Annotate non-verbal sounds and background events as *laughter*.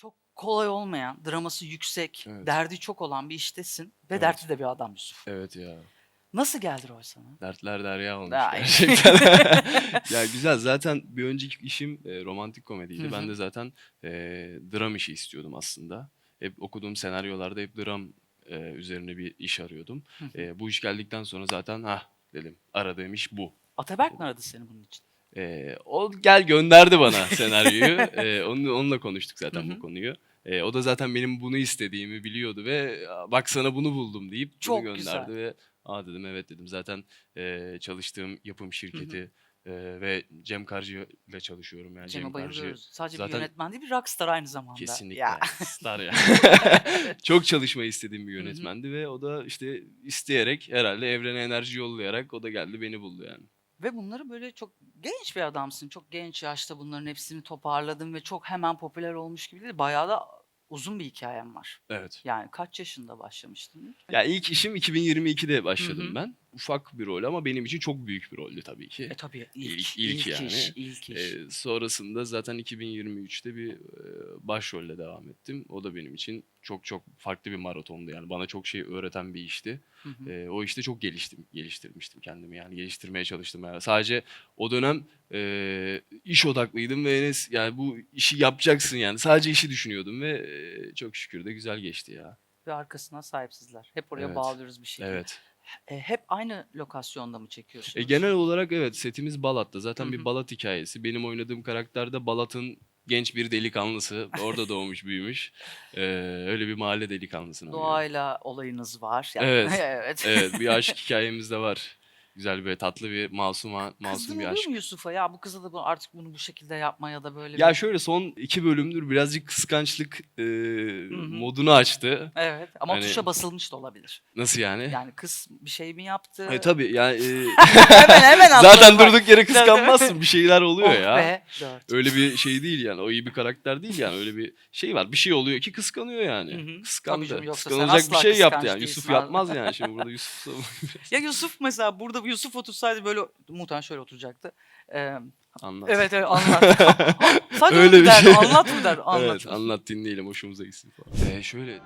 çok kolay olmayan, draması yüksek, Evet. derdi çok olan bir iştesin ve Evet. dertli de bir adam Yusuf. Evet ya. Nasıl geldi rol sana? Dertler derya olmuş Ay. gerçekten. *laughs* ya güzel zaten bir önceki işim e, romantik komediydi. Hı Ben de zaten e, dram işi istiyordum aslında. Hep okuduğum senaryolarda hep dram e, üzerine bir iş arıyordum. Hı hı. E, bu iş geldikten sonra zaten ha dedim aradığım iş bu. Ataberk mi aradı seni bunun için? E, o gel gönderdi bana *laughs* senaryoyu. E, onunla, onunla konuştuk zaten Hı hı. bu konuyu. E, o da zaten benim bunu istediğimi biliyordu ve "Aa, bak sana bunu buldum deyip Çok bunu güzel. gönderdi ve aa dedim evet dedim. Zaten e, çalıştığım yapım şirketi e, ve Cem Karcı ile çalışıyorum yani Cem'e Cem Karcı bayılıyoruz. Sadece bir zaten- yönetmen değil bir rockstar aynı zamanda. kesinlikle Ya. *laughs* star ya. *laughs* Çok çalışmayı istediğim bir yönetmendi ve o da işte isteyerek herhalde evrene enerji yollayarak o da geldi beni buldu yani. Ve bunları böyle çok genç bir adamsın. Çok genç yaşta bunların hepsini toparladın ve çok hemen popüler olmuş gibi değil. Bayağı da uzun bir hikayem var. Evet. Yani kaç yaşında başlamıştın? Ya ilk işim 2022'de başladım Hı hı. ben. Ufak bir rol ama benim için çok büyük bir roldü tabii ki. E tabii ilk, İlk- ilk, yani. iş, ilk iş. Ee, sonrasında zaten 2023'te bir e, başrolle devam ettim. O da benim için çok çok farklı bir maratondu yani. Bana çok şey öğreten bir işti. Hı hı. Ee, o işte çok geliştim, geliştirmiştim kendimi yani geliştirmeye çalıştım yani. Sadece o dönem e, iş odaklıydım ve Enes yani bu işi yapacaksın yani. Sadece işi düşünüyordum ve e, çok şükür de güzel geçti ya. Ve arkasına sahipsizler. Hep oraya Evet. bağlıyoruz bir şekilde. Evet. E, hep aynı lokasyonda mı çekiyorsunuz? E, genel olarak evet setimiz Balat'ta. Zaten Hı hı. bir Balat hikayesi. Benim oynadığım karakter de Balat'ın genç bir delikanlısı. Orada *laughs* doğmuş büyümüş. Ee, öyle bir mahalle delikanlısını oynuyor. Doğayla olayınız var. Yani, Evet. *laughs* evet. Evet bir *laughs* aşk hikayemiz de var. Güzel bir tatlı bir masum masum bir aşk. mu Yusuf'a? Ya bu kıza da bu- artık bunu bu şekilde yapma ya da böyle Ya bir... şöyle son iki bölümdür birazcık kıskançlık e, modunu açtı. Evet ama Hani- tuşa basılmış da olabilir. Nasıl yani? Yani kız bir şey mi yaptı? E, tabii yani e, *laughs* hemen hemen *laughs* zaten atladı durduk yere kıskanmazsın bir şeyler oluyor Oh ya. be, dört. Öyle bir şey değil yani. O iyi bir karakter değil yani. Öyle bir şey var. Bir şey oluyor ki kıskanıyor yani. Hı hı. Tabii Kıskandı. canım, yoksa sen Kıskanılacak bir asla şey yaptı kıskanç yani. değilsin Yusuf abi. yapmaz yani. Şimdi burada Yusuf *laughs* Ya Yusuf mesela burada Yusuf otursaydı böyle muhtemelen şöyle oturacaktı. Ee, anlat. evet evet anlat. *laughs* Sadece Öyle bir derdi, şey. anlat mı der? *laughs* Anlat. Evet anlat dinleyelim hoşumuza gitsin falan. Ee, şöyle